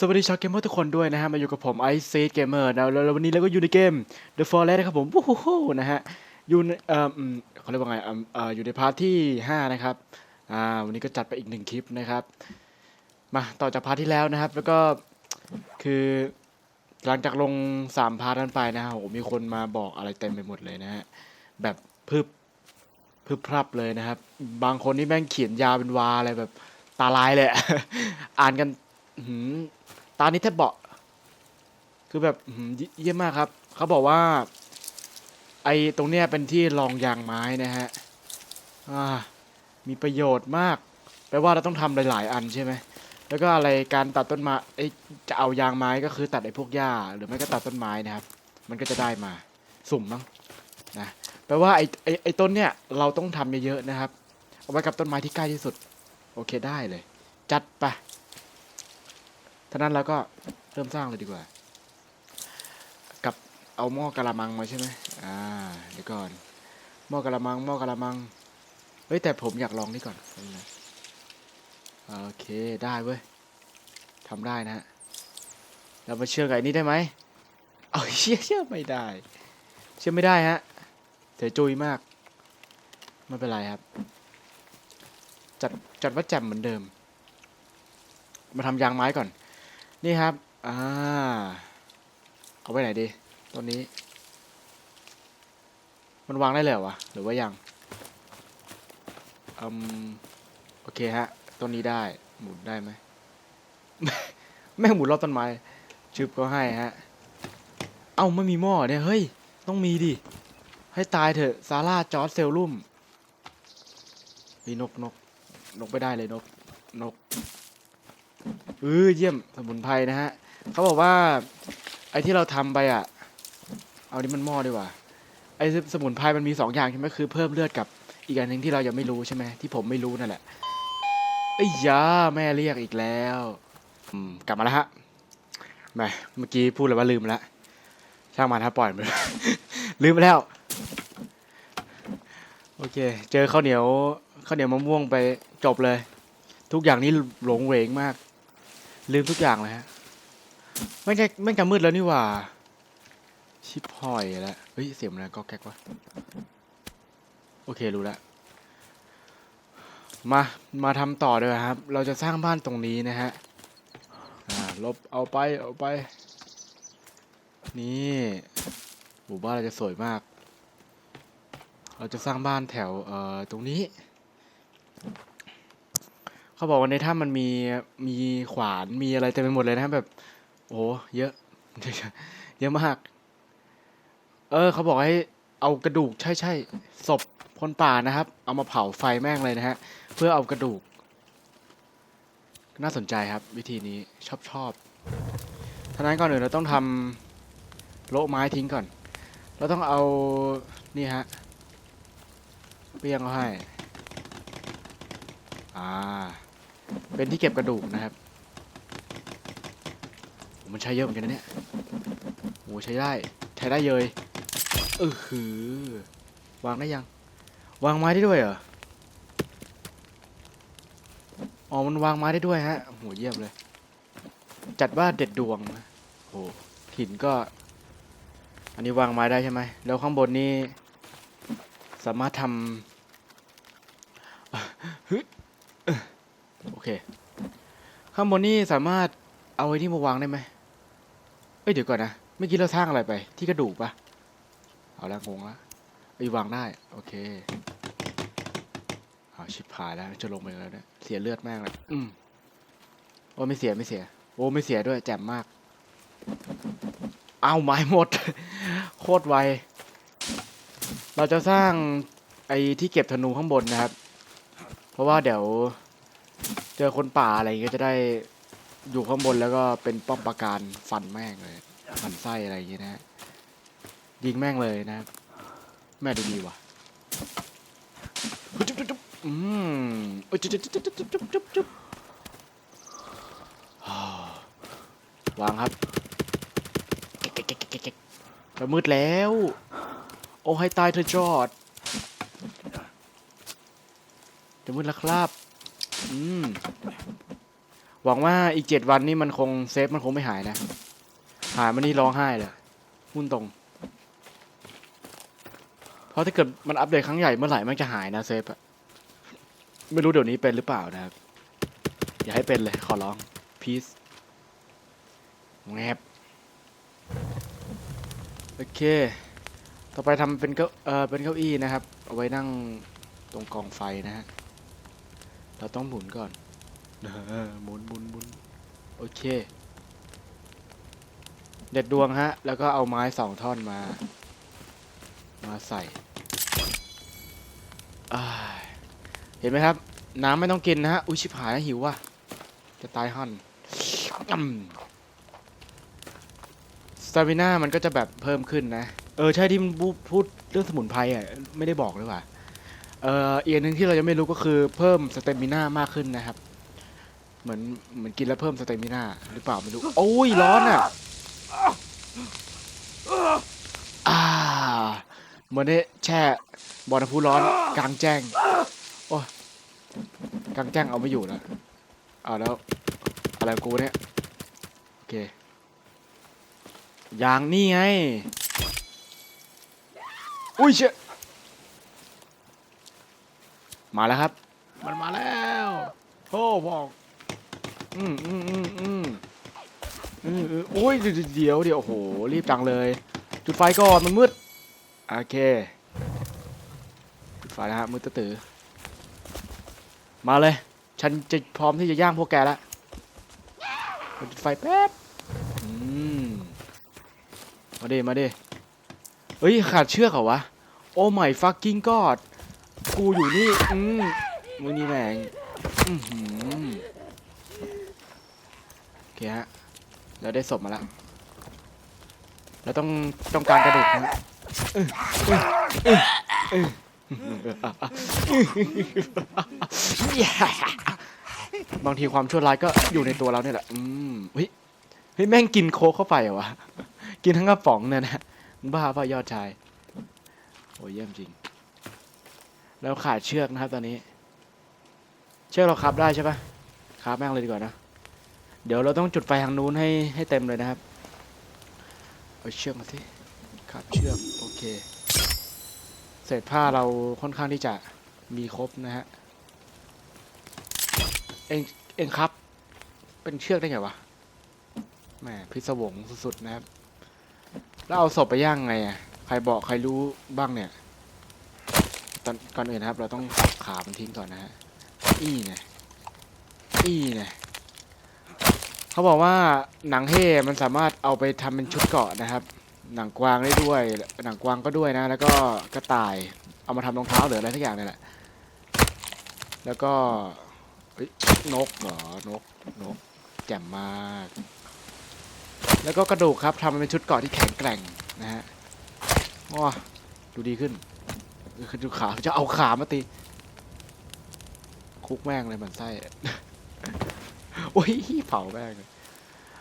สวัสดีชาวเกมเมอร์ทุกคนด้วยนะฮะ มาอยู่กับผมไอซีเซตเกมเมอร์นะแล้ววันนี้เราก็อยู่ในเกม The Forest นะครับผมวู้ฮู้ฮู้นะฮะ อยู่ในเอ่อเขาเรียกว่าไงเอ่ออยู่ในพาร์ทที่ 5 นะครับ อ่า วันนี้ก็จัดไปอีกหนึ่งคลิปนะครับ มาต่อจากพาร์ทที่แล้วนะครับ แล้วก็คือหลังจากลง 3 พาร์ทนั้นไปนะฮะโอ้มีคนมาบอกอะไรเต็มไปหมดเลยนะฮะ แบบพึบพึบพรับเลยนะครับ บางคนนี่แม่งเขียนยาวเป็นวาอะไรแบบตาลายเลย อ่านกันหือ ตานี้แทบเบาะ คือแบบเยี่ยมมากครับ เขาบอกว่า ไอ้ตรงเนี้ยเป็นที่รองยางไม้นะฮะอ่ามีประโยชน์มาก แปลว่าเราต้องทำหลาย ๆ อันใช่ไหม แล้วก็อะไรการตัดต้นไม้ไอ้จะเอายางไม้ก็คือตัดไอ้พวกหญ้า หรือไม่ก็ตัดต้นไม้นะครับ มันก็จะได้มา สุ่มมั้งนะแปลว่าไอ้ไอ้ไอ้ต้นเนี้ยเราต้องทำเยอะ ๆ นะครับ เอาไว้กับต้นไม้ที่ใกล้ที่สุด โอเคได้เลย จัดไป ท่านั้นเราก็เริ่มสร้างเลยดีกว่า กับเอาหม้อกะละมังมาใช่ไหมอ่าเดี๋ยวก่อน หม้อกะละมัง หม้อกะละมัง เฮ้ยแต่ผมอยากลองนี่ก่อนโอเคได้เว้ยทำได้นะฮะเรามาเชื่อกับไอ้นี้ได้ไหมเอาเชื่อเชื่อไม่ได้ เชื่อไม่ได้ฮะเสียจุยมาก ไม่เป็นไรครับ จัดจัดว่าแจ่มเหมือนเดิม มาทำยางไม้ก่อน นี่ครับ อ่า เอาไว้ไหนดีต้นนี้ มันวางได้เลยวะ หรือว่ายังอืมโอเคฮะต้นนี้ได้ หมุนได้ไหม แม่งหมุนรอบต้นไม้ ชึบก็ให้ฮะ เอ้าไม่มีหม้อเนี่ย เฮ้ย ต้องมีดิ ให้ตายเถอะ ซาร่าจอร์ดเซลลุ่มมีนกนก นกไปได้เลยนก นก เออเยี่ยมสมุนไพรนะฮะเขาบอกว่า ไอ้ที่เราทำไปอะ เอานี่มันหม้อดีกว่า ไอ้สมุนไพรมันมีสองอย่างใช่ไหมคือเพิ่มเลือดกับอีกอันหนึ่งที่เรายังไม่รู้ใช่ไหมที่ผมไม่รู้นั่นแหละไอ้ยาแม่เรียกอีกแล้วกลับมาแล้วฮะแหมเมื่อกี้พูดเลยว่าลืมแล้วช่างมันครับปล่อยมันลืมไปแล้ว โอเค เจอข้าวเหนียวข้าวเหนียวมะม่วงไปจบเลย ทุกอย่างนี้หลงเหวงมาก ลืมทุกอย่างเลยฮะ ไม่ใช่ไม่กำมืดแล้วนี่หว่า ชิบหอยแล้วเฮ้ย เสียงอะไรก็แก๊กวะ โอเค รู้แล้วมา มาทำต่อเลยครับ เราจะสร้างบ้านตรงนี้นะฮะลบเอาไป เอาไป นี่หมู่บ้านเราจะสวยมาก เราจะสร้างบ้านแถว เอ่อ ตรงนี้ เขาบอกว่าในถ้ำมันมีมีขวานมีอะไรเต็มไปหมดเลยนะแบบ โอ้เยอะ เยอะมาก เออ เขาบอกให้เอากระดูกใช่ใช่ศพคนป่านะครับ เอามาเผาไฟแม่งเลยนะฮะ เพื่อเอากระดูก น่าสนใจครับ วิธีนี้ชอบชอบท่านั้นก่อนอื่นเราต้องทำโละไม้ทิ้งก่อน เราต้องเอานี่ฮะเปียงเขาให้ อ่า เป็นที่เก็บกระดูกนะครับโอ้มันใช้เยอะเหมือนกันนะเนี่ยโอ้ใช้ได้ใช้ได้เยยเออหือวางได้ยัง วางไม้ได้ด้วยเหรออ๋อมันวางไม้ได้ด้วยฮะโหเยี่ยมเลย จัดว่าเด็ดดวงนะโหหินก็ อันนี้วางไม้ได้ใช่ไหมแล้วข้างบนนี้สามารถทำ โอเค ข้างบนนี่สามารถเอาไอ้นี่มาวางได้ไหมเอ้ยเดี๋ยวก่อนนะเมื่อกี้เราสร้างอะไรไป ที่กระดูกปะเอาละงงละไอ้วางได้ โอเคเอาชิบหายแล้วจะลงไปแล้วเนี่ยเสียเลือดมากเลยอืมโอ้ไม่เสียไม่เสีย โอ้ไม่เสียด้วยแจ่มมาก เอาไม้หมด โคตรไว เราจะสร้างไอ้ที่เก็บธนูข้างบนนะครับ เพราะว่าเดี๋ยว เจอคนป่าอะไรก็จะได้อยู่ข้างบนแล้วก็เป็นป้อมปราการฟันแม่งเลยฟันไส้อะไรอย่างเงี้ยนะยิงแม่งเลยนะ แม่ดูดีว่ะจุ๊บจุ๊บจุ๊บอืมเอ้ยจุ๊บจุ๊บจุ๊บจุ๊บจุ๊บจุ๊บจุ๊บวางครับจะมืดแล้ว โอ้ให้ตายเธอจอดจะมืดแล้วครับ อืม หวังว่าอีกเจ็ดวันนี่มันคงเซฟมันคงไม่หายนะ หายมันนี่ร้องไห้เลยพูดตรง เพราะถ้าเกิดมันอัปเดตครั้งใหญ่เมื่อไหร่มันจะหายนะเซฟอะไม่รู้เดี๋ยวนี้เป็นหรือเปล่านะครับ อย่าให้เป็นเลยขอร้องพีซแงบโอเค ต่อไปทำเป็นเก้าเออเป็นเก้าอี้นะครับ เอาไว้นั่งตรงกองไฟนะฮะ เราต้องหมุนก่อนเออหมุนหมุนหมุนโอเค เด็ดดวงฮะ แล้วก็เอาไม้สองท่อนมา มาใส่อ้ายเห็นไหมครับ น้ำไม่ต้องกินนะฮะ อุ้ยชิบหายแล้วหิวว่ะ จะตายห่อนสตามิน่ามันก็จะแบบเพิ่มขึ้นนะ เออ ใช่ที่มันพูดพูดเรื่องสมุนไพรอะ ไม่ได้บอกเลยว่ะ เอ่ออีกอันหนึ่งที่เรายังไม่รู้ก็คือเพิ่มสเตมิน่ามากขึ้นนะครับ เหมือนเหมือนกินแล้วเพิ่มสเตมิน่าหรือเปล่าไม่รู้ โอ้ยร้อนอะอ่าเหมือนได้แช่บ่อน้ำพุร้อนกลางแจ้ง โอ้ยกลางแจ้งเอาไม่อยู่แล้วเอาแล้วอะไรกูเนี่ย โอเคยางนี่ไง อุ้ยเชย มาแล้วครับ มันมาแล้วโอ้บอกอืมอืมอืมอืมอืมอืมโอ้ยเดี๋ยวเดี๋ยวเดี๋ยวโอ้โหรีบจังเลย จุดไฟก่อนมันมืดโอเคจุดไฟนะฮะมืดตื้อๆมาเลย ฉันจะพร้อมที่จะย่างพวกแกแล้วจุดไฟแป๊บอืมมาดิมาดิเฮ้ยขาดเชือกเหรอวะโอ้ไม่ฟั กูอยู่นี่ อืมมือนี่แม่งอือหือโอเคฮะ เราได้ศพมาแล้ว เราต้องต้องการกระดูกนะบางทีความชั่วร้ายก็อยู่ในตัวเราเนี่ยแหละ อืมเฮ้ย เฮ้ย แม่งกินโค้กเข้าไปเหรอวะ กินทั้งกระป๋องเนี่ยนะ บ้าป่ะยอดชาย โอ้ยเยี่ยมจริง แล้วขาดเชือกนะครับตอนนี้ เชือกเราขับได้ใช่ปะขับแม่งเลยดีกว่านะ เดี๋ยวเราต้องจุดไฟทางนู้นให้ให้เต็มเลยนะครับ เอาเชือกมาสิขาดเชือกโอเค เศษผ้าเราค่อนข้างที่จะมีครบนะฮะ เองเองครับ เป็นเชือกได้ไงวะแหมพิศวงสุดๆนะครับ แล้วเอาศพไปย่างไงอะ ใครบอกใครรู้บ้างเนี่ย อนก่อนอื่นนะครับ เราต้องสับขามันทิ้งก่อนนะฮะอี้ไงอี้ไงเขาบอกว่าหนังเฮ่มันสามารถเอาไปทำเป็นชุดเกาะนะครับ หนังกวางได้ด้วย หนังกวางก็ด้วยนะ แล้วก็กระต่ายเอามาทำรองเท้าหรืออะไรทุกอย่างเนี่ยแหละแล้วก็นกเหรอนกนกแจ่มมาก แล้วก็กระดูกครับทำเป็นชุดเกาะที่แข็งแกร่งนะฮะว้าดูดีขึ้น ดูขาจะเอาขามาตี คุกแม่งเลยเหมันไส้ โอ้ยเผาแม่งเลย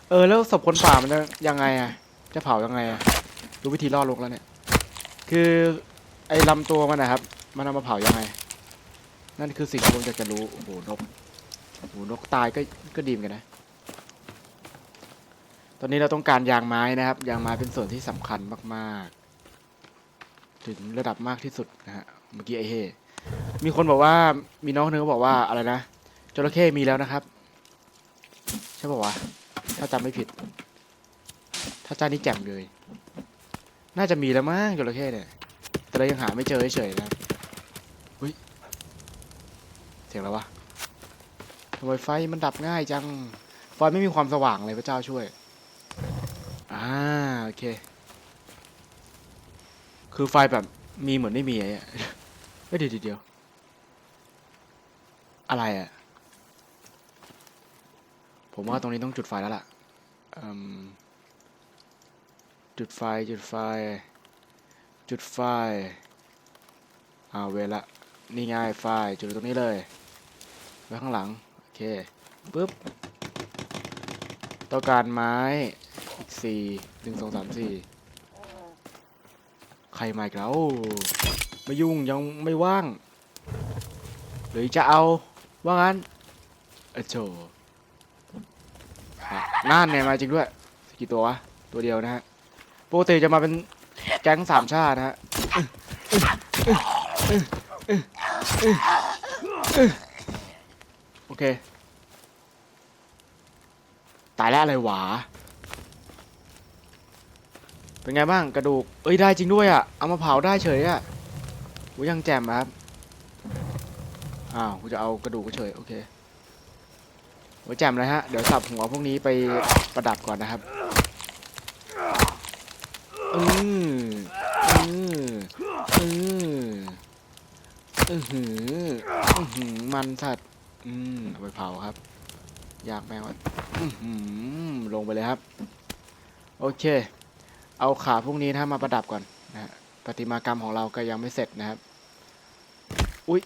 เออแล้วศพคนป่ามันจะยังไงอะ จะเผายังไงอะรู้วิธีล่อลกแล้วเนี่ย คือไอ้ลำตัวมันนะครับ มันเอามาเผายังไง นั่นคือสิ่งที่ผมอยากจะรู้ โอ้โหนกโอ้โหนกตายก็ก็ดีเหมอนกันนะ ตอนนี้เราต้องการยางไม้นะครับ ยางไม้เป็นส่วนที่สำคัญมากๆ ถึงระดับมากที่สุดนะฮะเมื่อกี้ไอ้เฮมีคนบอกว่ามีน้องคนนึงก็บอกว่าอะไรนะจระเข้มีแล้วนะครับ ใช่ป่าวะถ้าจำไม่ผิด ถ้าจานี่แจ่มเลย น่าจะมีแล้วมั้งจระเข้เนี่ยแต่เรายังหาไม่เจอเฉยๆนะครับอุ้ยเสียงอะไรวะทำไมไฟมันดับง่ายจังไฟไม่มีความสว่างเลยพระเจ้าช่วยอ่าโอเค คือไฟแบบมีเหมือนไม่มีไอ้อะเฮ้ยเดี๋ยวเดี๋ยวอะไรอะ ผมว่าตรงนี้ต้องจุดไฟแล้วล่ะจุดไฟ จุดไฟ จุดไฟเอาเวลานี่ไง่ายไฟ จุดตรงนี้เลยไว้ข้างหลัง โอเคปึ๊บต้องการไม้สี่หนึ่งสองสามสี่ ใครมาอีกแล้วไม่ยุ่งยังไม่ว่าง หรือจะเอาว่างั้นเอโจนั่นเนี่ยมาจริงด้วยกี่ตัววะตัวเดียวนะฮะปกติจะมาเป็นแก๊งสามชาตินะฮะโอเค ตายแล้วอะไรหวา เป็นไงบ้างกระดูก เอ้ยได้จริงด้วยอะ่ะ เอามาเผาได้เฉยอะ่ะกูยังแจมครับ อ้าวกูจะเอากระดูกเฉยโอเคโอ้แจมเลยฮะ เดี๋ยวสับหัวพวกนี้ไปประดับก่อนนะครับ อืออืออืออือหืออือหือมันสัตว์ อืมเอาไปเผาครับ อยากแมงวะอือหือลงไปเลยครับ โอเค เอาขาพวกนี้นะมาประดับก่อนนะฮะประติมากรรมของเราก็ยังไม่เสร็จนะครับ อุ๊ย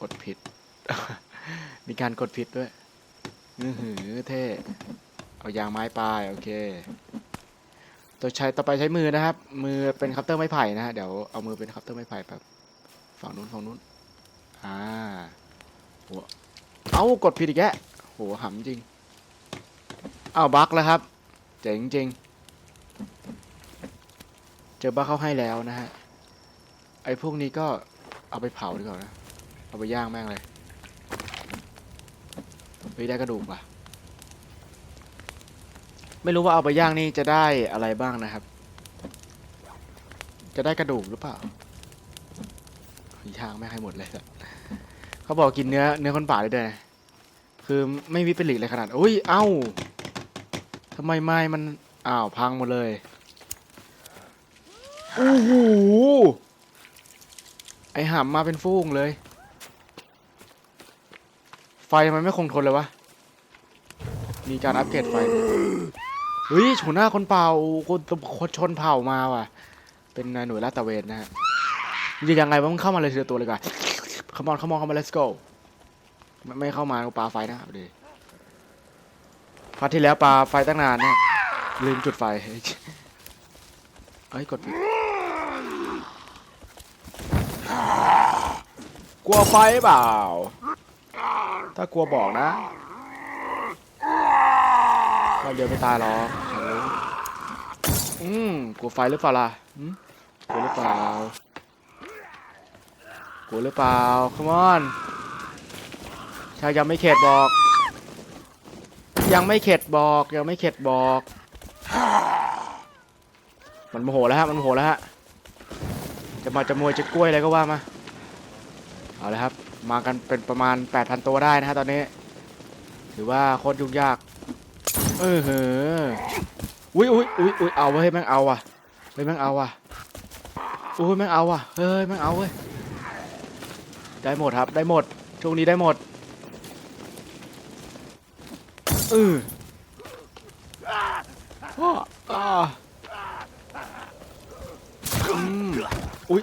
กดผิด มีการกดผิดด้วยอือหือเท่เอายางไม้ปลายโอเค ตัวใช้ต่อไปใช้มือนะครับ มือเป็นคัพเตอร์ไม้ไผ่นะฮะเดี๋ยวเอามือเป็นคัพเตอร์ไม้ไผ่แบบฝั่งนู้นฝั่งนู้นอ่าโหเอากดผิดอีกแกโหหำจริงเอาบั๊กแล้วครับ เจ๋งจริง เจอบั๊กเข้าให้แล้วนะฮะ ไอ้พวกนี้ก็เอาไปเผาดีกว่านะ เอาไปย่างแม่งเลยเฮ้ยได้กระดูกว่ะ ไม่รู้ว่าเอาไปย่างนี่จะได้อะไรบ้างนะครับ จะได้กระดูกหรือเปล่าย่างไม่งให้หมดเลยเขาบอกกินเนื้อเนื้อคนป่าได้ด้วยนะคือไม่วิปริตเลยขนาด อุ้ย เอ้าทำไมไม้มัน อ้าว พังหมดเลย โอ้โหไอหำมาเป็นฟูงเลย ไฟมันไม่คงทนเลยวะ มีการอัปเกรดไฟ เฮ้ยฉูหน้าคนเป่าคนคนชนเผ่ามาว่ะ เป็นหน่วยลาดตระเวนนะฮะจะยังไงวะมึงเข้ามาเลยทีละตัวเลยก่อน come on come on เข้ามา let's go ไม่ไม่เข้ามาก็ปาไฟนะครับดีพาร์ทที่แล้วปาไฟตั้งนานเนี่ยลืมจุดไฟ เอ้ย กดผิด กลัวไฟเปล่า ถ้ากลัวบอกนะก็เดี๋ยวไม่ตายหรอกอืมกลัวไฟหรือเปล่าล่ะหืมกลัวหรือเปล่ากลัวหรือเปล่า come on ถ้ายังไม่เข็ดบอก ยังไม่เข็ดบอกยังไม่เข็ดบอก มันโมโหแล้วฮะมันโมโหแล้วฮะจะมาจะมวยจะกล้วยอะไรก็ว่ามา เอาลยครับ มากันเป็นประมาณ 8,000 ตัวได้นะฮะตอนนี้ ถือว่าโคตรยุ่งยาก เออเหออุ้ยอุ้ยอุ้ยอุ้ยเอาเว้ยแม่งเอาว่ะเฮ้ยแม่งเอาว่ะอุ้ยแม่งเอาว่ะเฮ้ยแม่งเอาเว้ยได้หมดครับได้หมดช่วงนี้ได้หมดเอออ้ออ่าอืมอุ้ย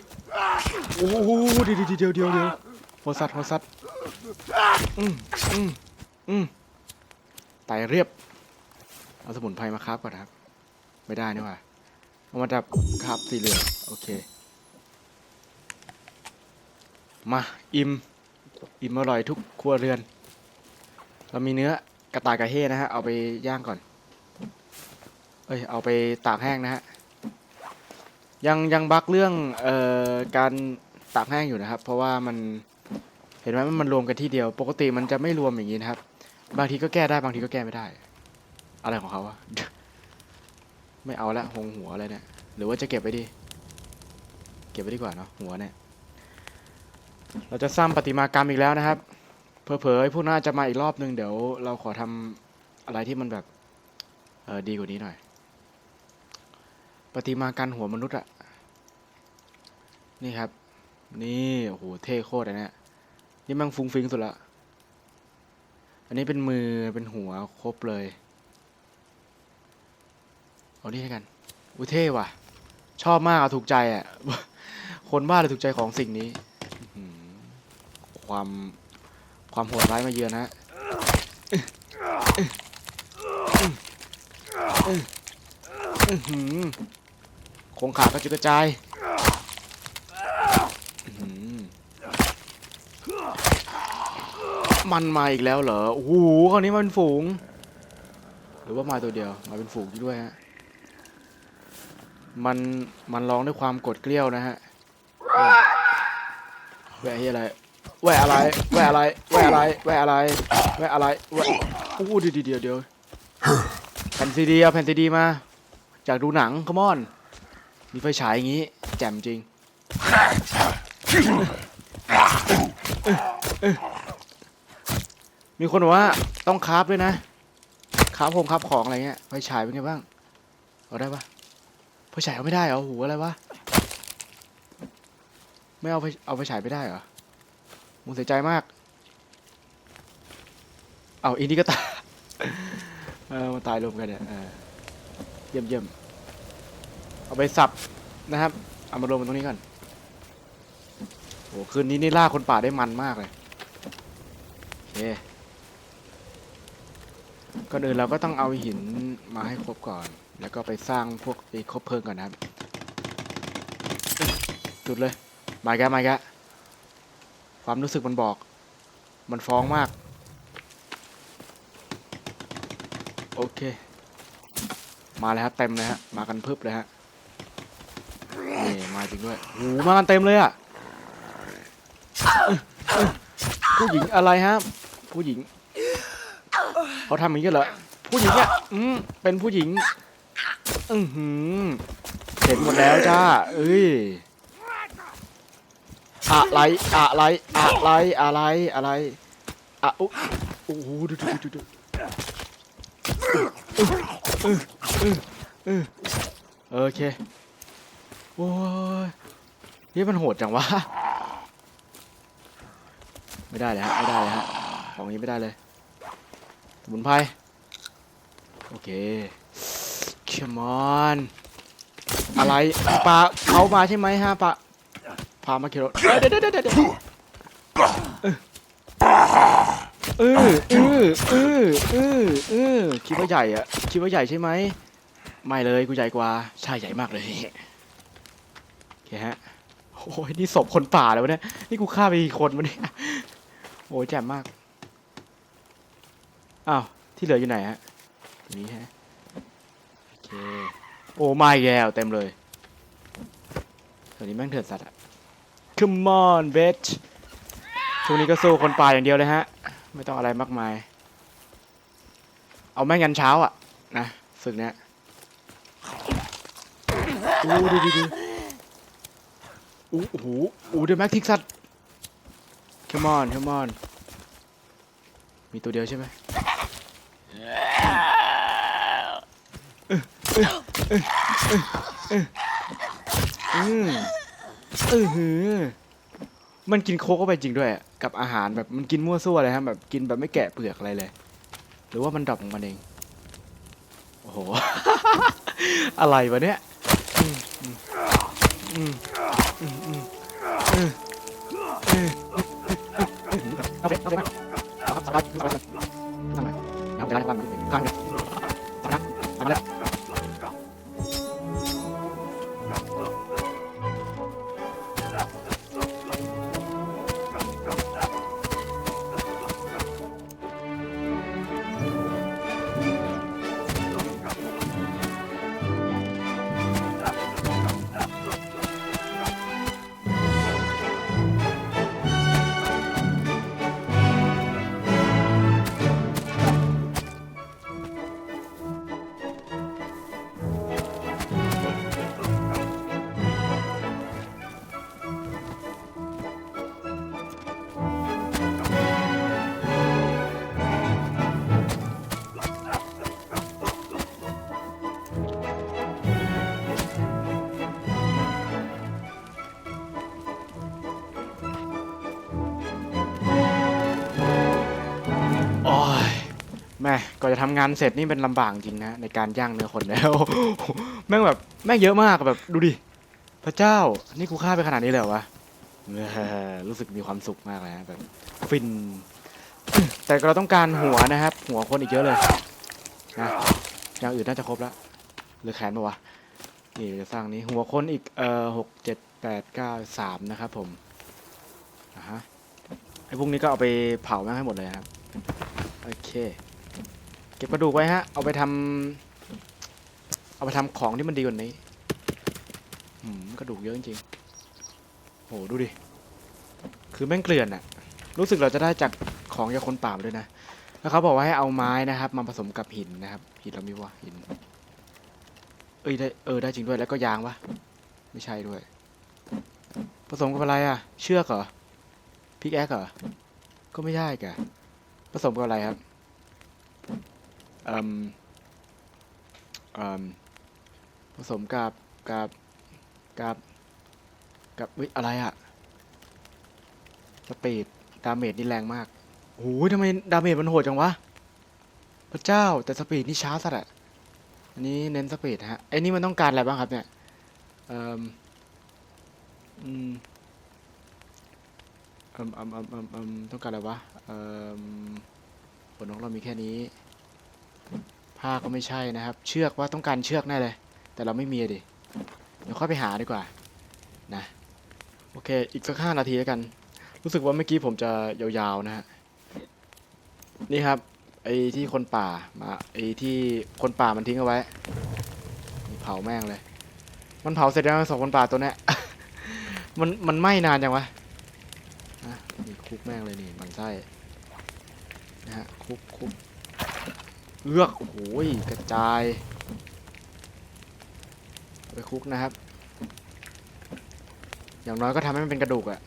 โอ้โหเดี๋ยวเดี๋ยวเดี๋ยวเดี๋ยว หัวสัตว์หัวสัตว์อืมอืมอืมตายเรียบ เอาสมุนไพรมาคราบก่อนครับ ไม่ได้นี่ว่าเอามาดับคราบสีเหลืองโอเค มาอิ่มอิ่มอร่อยทุกครัวเรือน เรามีเนื้อกระต่ายกระเฮ้นะฮะ เอาไปย่างก่อน เอ้ย เอาไปตากแห้งนะฮะ ยังยังบักเรื่องเอ่อการตากแห้งอยู่นะครับ เพราะว่ามัน ห็นไหมมันรวมกันที่เดียว ปกติมันจะไม่รวมอย่างนี้นะครับ บางทีก็แก้ได้บางทีก็แก้ไม่ได้ อะไรของเขาวะไม่เอาละหงหัวอะไรเนี่ย หรือว่าจะเก็บไว้ดี เก็บไว้ดีกว่าเนาะหัวเนี่ย เราจะสร้างประติมากรรมอีกแล้วนะครับเผลอๆพวกน่าจะมาอีกรอบนึงเดี๋ยวเราขอทำอะไรที่มันแบบเออดีกว่านี้หน่อยประติมากรรมหัวมนุษย์อะนี่ครับ นี่โอ้โหเท่โคตรอันเนี้ย นี่มันฟุ้งฟิ้งสุดละ อันนี้เป็นมือเป็นหัวครบเลย เอานี่ให้กัน อุเท่ว่ะ ชอบมากอะถูกใจอะคนบ้าเลยถูกใจของสิ่งนี้ ความความโหดร้ายมาเยือนนะฮะคงขากระจุกระจายอื้อหือ มันมาอีกแล้วเหรอ โอ้โหคราวนี้มันฝูง หรือว่ามาตัวเดียว มาเป็นฝูงด้วยฮะ มัน มันร้องด้วยความกดเกลี้ยวนะฮะแหวะอะไร แหวะอะไร แหวะอะไร แหวะอะไร แหวะอะไร แหวะอะไร แหวะอู้เดี๋ยวเดี๋ยวเดี๋ยวแผ่นซีดีเอาแผ่นซีดีมา จากดูหนังคอมอน มีไฟฉายอย่างงี้ แจ่มจริง มีคนบอกว่าต้องคราฟด้วยนะคราฟโฮมคราฟของอะไรเงี้ยไฟฉายเป็นไงบ้างเอาได้ปะไฟฉายเอาไม่ได้เหรอโหอะไรวะไม่เอาไฟเอาไฟฉายไม่ได้เหรอมึงเสียใจมาก เอาอินดี้ก็ตายเออมันตายรวมกันเนี่ยเยี่ยมเยี่ยมเอาไปสับนะครับ เอามารวมกันตรงนี้ก่อนโหคืนนี้นี่ล่าคนป่าได้มันมากเลย ก่อนอื่นเราก็ต้องเอาหินมาให้ครบก่อน แล้วก็ไปสร้างพวกไอ้คบเพลิงก่อนนะครับ จุดเลย มาแกมาแกความรู้สึกมันบอก มันฟ้องมาก โอเค มาเลยครับเต็มเลยฮะ มากันพึบเลยฮะ นี่มาจริงด้วยโหมากันเต็มเลยอะผู้หญิงอะไรฮะ ผู้หญิง เขาทำอย่างนี้เหรอผู้หญิงอะอืมเป็นผู้หญิง อือหือเห็นหมดแล้วจ้า เอ้ยอะไรอะไรอะไรอะไรอะไรอะอุ๊โอ้โหดูดูดูดูเออเออเออเออโอเคโอ้ยนี่มันโหดจังวะ ไม่ได้เลยฮะ ไม่ได้เลยฮะ ของนี้ไม่ได้เลยสมุนไพรโอเค come on อะไรปลาเขามาใช่ไหมฮะปลาพามาเขียนรถเดี๋ยวเดี๋ยวเดี๋ยวเดี๋ยวเออเออเออเออเออคิดว่าใหญ่อะคิดว่าใหญ่ใช่ไหมไม่เลยกูใหญ่กว่าใช่ใหญ่มากเลยโอเคฮะโอ้ยนี่ศพคนป่าเลยวะเนี่ยนี่กูฆ่าไปกี่คนวะเนี่ยโอ้ยแจ่มมาก อ้าวที่เหลืออยู่ไหนฮะตรงนี้ฮะโอเคโอ้ไม่แย่วเต็มเลยตัวนี้แม่งเถื่อนสัตว์อะ Come on bitch ช่วงนี้ก็สู้คนป่าอย่างเดียวเลยฮะ ไม่ต้องอะไรมากมาย เอาแม่งยันเช้าอะ นะศึกเนี้ยอู้ดูดูดูอู้โอ้โหอู้เดอะแม็กทิกสัตว์ Come on Come on มีตัวเดียวใช่ไหมอืมเออหือมันกินโคกเข้าไปจริงด้วยกับอาหารแบบมันกินมั่วซั่วเลยฮะแบบกินแบบไม่แกะเปลือกอะไรเลย หรือว่ามันดรอปของมันเอง โอ้โห อะไรวะเนี่ยอื มอืมอืมอืมอืมเออเออเอาไปเอาไปเอาครับสบายสบายทำไมเอาไปได้ความข้างเดียวสำนักทำแล้ จะทำงานเสร็จนี่เป็นลำบากจริงนะในการย่างเนื้อคนแล้ว แม่งแบบแม่งเยอะมากแบบดูดิพระเจ้านี่กูฆ่าไปขนาดนี้เลยวะรู้สึกมีความสุขมากเลยนะแบบฟิน แต่เราต้องการหัวนะครับ หัวคนอีกเยอะเลยนะอย่างอื่นน่าจะครบแล้วหลือแขนปะวะนี่จะสร้างนี้หัวคนอีกเอ่อหกเจ็ดแปดเก้าสามนะครับผมอะฮะไอ้พวกนี้ก็เอาไปเผาแม่งให้หมดเลยครับ โอเค เก็บกระดูกไว้ฮะ เอาไปทำเอาไปทำของที่มันดีกว่านี้หืมกระดูกเยอะจริงโหดูดิ คือแม่งเกลื่อนอะรู้สึกเราจะได้จากของจากคนป่าด้วยนะ แล้วเขาบอกว่าให้เอาไม้นะครับ มาผสมกับหินนะครับ หินเรามีวะหิน เอ้ยได้เออได้จริงด้วย แล้วก็ยางวะไม่ใช่ด้วย ผสมกับอะไรอะเชือกเหรอพิกแอคเหรอ ก็ไม่ได้แกผสมกับอะไรครับ ผสมกับกับกับกับวิอะไรอะสปีดดาเมจนี่แรงมากโอ้ยทำไมดาเมจมันโหดจังวะ พระเจ้าแต่สปีดนี่ช้าสัตว์อะอันนี้เน้นสปีดฮะไอ้นี่มันต้องการอะไรบ้างครับเนี่ยเอ่มอืมเอืมอืมอืมอืมอืมต้องการอะไรวะเอ่มผลของเรามีแค่นี้ ผ้าก็ไม่ใช่นะครับ เชือกว่าต้องการเชือกแน่เลย แต่เราไม่มีดิเดี๋ยวค่อยไปหาดีกว่านะโอเค อีกสักห้านาทีแล้วกัน รู้สึกว่าเมื่อกี้ผมจะยาวๆนะฮะนี่ครับไอ้ที่คนป่ามาไอ้ที่คนป่ามันทิ้งเอาไว้เผาแม่งเลย มันเผาเสร็จแล้วสองคนป่าตัวเนี้ยมันมันไหม้นานจังวะนะนี่คุกแม่งเลยนี่มันไส้นะฮะคุกคุก เลือกโอ้โหยกระจาย ไปคุกนะครับ อย่างน้อยก็ทำให้มันเป็นกระดูกอะ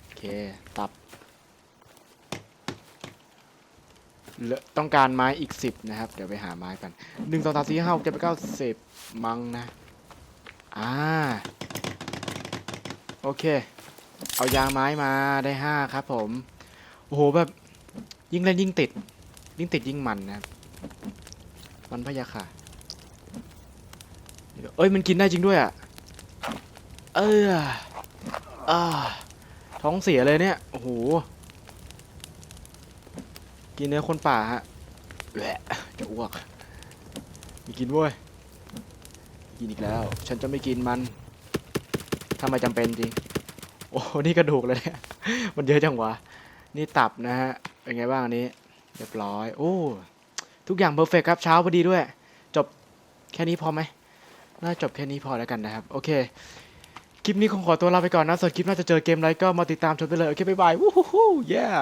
โอเค ตับเลือต้องการไม้อีกสิบนะครับ เดี๋ยวไปหาไม้กันหนึ่งสองสามสี่ห้าหกเจ็ดแปดเก้าสิบมังนะอ่าโอเค เอายางไม้มาได้ห้าครับผม โอ้โหแบบ ยิ่งเล่นยิ่งติด ยิ่งติดยิ่งมันนะมันพะยาค่ะ เอ้ยมันกินได้จริงด้วยอะ เอออ่าท้องเสียเลยเนี่ย โอ้โห กินเนื้อคนป่าฮะแหละจะอ้วกมีกินเว้ย กินอีกแล้ว ฉันจะไม่กินมัน ถ้าไม่จำเป็นจริง โอ้นี่กระดูกเลยเนี่ย มันเยอะจังวะ นี่ตับนะฮะ เป็นไงบ้างอันนี้ เรียบร้อย โอ้ ทุกอย่างเพอร์เฟกครับ เช้าพอดีด้วย จบแค่นี้พอไหม น่าจบแค่นี้พอแล้วกันนะครับ โอเค คลิปนี้คงขอตัวลาไปก่อนนะ ส่วนคลิปน่าจะเจอเกมอะไรก็มาติดตามชมไปเลย โอเค บ๊ายบาย วู้ฮู้ฮู้ yeah